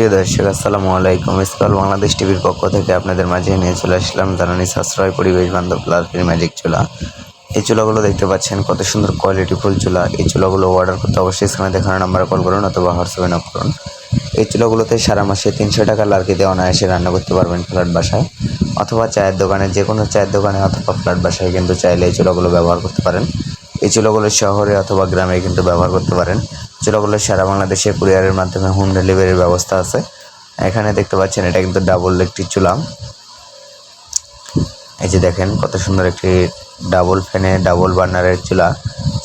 প্রিয় দর্শক, আসসালামু আলাইকুম। ইসকাল বাংলাদেশ টিভির পক্ষ থেকে আপনাদের মাঝে নিয়ে চলে আসলাম জানানি সাশ্রয় পরিবেশ বান্ধব লালপির ম্যাজিক চুলা। এই চুলাগুলো দেখতে পাচ্ছেন কত সুন্দর কোয়ালিটিফুল চুলা। এই চুলাগুলো অর্ডার করতে অবশ্যই স্ক্রিনে দেখানো নাম্বারে কল করুন অথবা হোয়াটসঅ্যাপে নক করুন। এই চুলাগুলোতে সারা মাসে তিনশো টাকা লার্কি দিয়ে অনায়াসে রান্না করতে পারবেন ফ্ল্যাট বাসায় অথবা চায়ের দোকানে যে কোনো চায়ের দোকানে অথবা ফ্ল্যাট বাসায় কিন্তু চাইলে এই চুলাগুলো ব্যবহার করতে পারেন। এই চুলাগুলো শহরে অথবা গ্রামে কিন্তু ব্যবহার করতে পারেন। চুলাগুলো সারা বাংলাদেশে কুরিয়ারের মাধ্যমে হোম ডেলিভারির ব্যবস্থা আছে। এখানে দেখতে পাচ্ছেন এটা কিন্তু ডাবল একটি চুলা এই যে দেখেন কত সুন্দর একটি ডাবল ফ্যানে, ডাবল বার্নারের চুলা।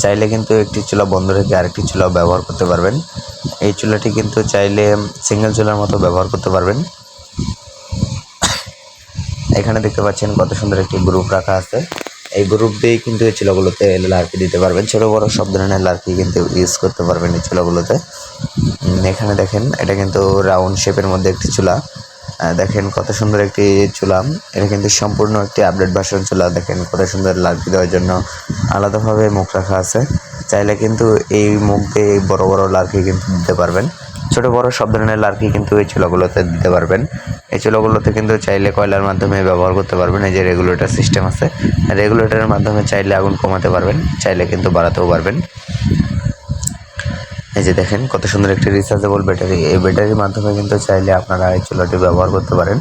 চাইলে কিন্তু একটি চুলা বন্ধ রেখে আরেকটি চুলাও ব্যবহার করতে পারবেন। এই চুলাটি কিন্তু চাইলে সিঙ্গেল চুলার মতো ব্যবহার করতে পারবেন। এখানে দেখতে পাচ্ছেন কত সুন্দর একটি গ্রুপ রাখা আছে। এই গ্রুপ দিয়ে কিন্তু এই চুলাগুলোতে লার্কি দিতে পারবেন। ছোটো বড়ো সব ধরনের লার্কি কিন্তু ইউজ করতে পারবেন এই চুলাগুলোতে এখানে দেখেন, এটা কিন্তু রাউন্ড শেপের মধ্যে একটি চুলা। দেখেন কত সুন্দর একটি চুলা। এটা কিন্তু সম্পূর্ণ একটি আপডেট ভার্সন চুলা। দেখেন কত সুন্দর লার্কি দেওয়ার জন্য আলাদাভাবে মুখ রাখা আছে। চাইলে কিন্তু এই মুখ দিয়ে বড় বড় লার্কি কিন্তু দিতে পারবেন। ছোট বড় সব ধরনের লার্কি কিন্তু এই চুলাগুলোতে দিতে পারবেন। এই চুলাগুলোতে কিন্তু চাইলে কয়লার মাধ্যমে ব্যবহার করতে পারবেন। এই যে রেগুলেটর সিস্টেম আছে রেগুলেটরের মাধ্যমে চাইলে আগুন কমাতে পারবেন, চাইলে কিন্তু বাড়াতেও পারবেন। এই যে দেখেন, কত সুন্দর একটি রিচার্জেবল ব্যাটারি এই ব্যাটারির মাধ্যমে কিন্তু চাইলে আপনারা এই চুলাটি ব্যবহার করতে পারেন।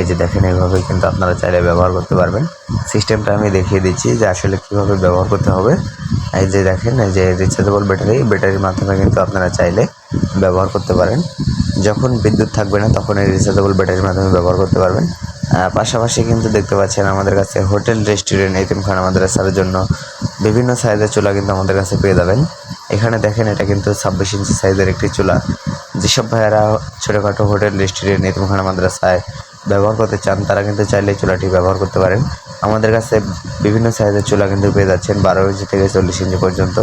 এই যে দেখেন এইভাবে কিন্তু আপনারা চাইলে ব্যবহার করতে পারবেন। সিস্টেমটা আমি দেখিয়ে দিচ্ছি যে আসলে কীভাবে ব্যবহার করতে হবে। এই যে দেখেন, এই যে রিচার্জেবল ব্যাটারি ব্যাটারির মাধ্যমে কিন্তু আপনারা চাইলে ব্যবহার করতে পারেন। যখন বিদ্যুৎ থাকবে না, তখন এই রিচার্জেবল ব্যাটারির মাধ্যমে ব্যবহার করতে পারবেন। পাশাপাশি কিন্তু দেখতে পাচ্ছেন আমাদের কাছে হোটেল, রেস্টুরেন্ট এতিমখানা মাদ্রাসার জন্য বিভিন্ন সাইজের চুলা কিন্তু আমাদের কাছে পেয়ে যাবেন। এখানে দেখেন, এটা কিন্তু ছাব্বিশ ইঞ্চি সাইজের একটি চুলা। যেসব ভাইয়েরা ছোটোখাটো হোটেল, রেস্টুরেন্ট এতিমখানা মাদ্রাসায় ব্যবহার করতে চান, তারা কিন্তু চাইলে চুলাটি ব্যবহার করতে পারেন। আমাদের কাছে বিভিন্ন সাইজের চুলা কিন্তু পেয়ে যাচ্ছেন, বারো ইঞ্চি থেকে চল্লিশ ইঞ্চি পর্যন্ত।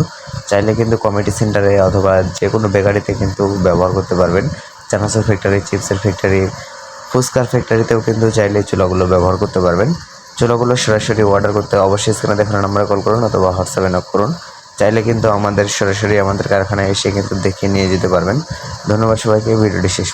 চাইলে কিন্তু কমিটি সেন্টারে অথবা যে কোনো বেকারিতে কিন্তু ব্যবহার করতে পারবেন। চানাচুর ফ্যাক্টরি চিপসের ফ্যাক্টরি ফুচকার ফ্যাক্টরিতেও কিন্তু চাইলে চুলাগুলো ব্যবহার করতে পারবেন। চুলাগুলো সরাসরি অর্ডার করতে অবশ্যই স্ক্রিনে দেখানো নাম্বারে কল করুন অথবা হোয়াটসঅ্যাপে নক করুন। চাইলে কিন্তু আমাদের সরাসরি আমাদের কারখানায় এসে কিন্তু দেখিয়ে নিয়ে যেতে পারবেন। ধন্যবাদ সবাইকে, ভিডিওটি শেষ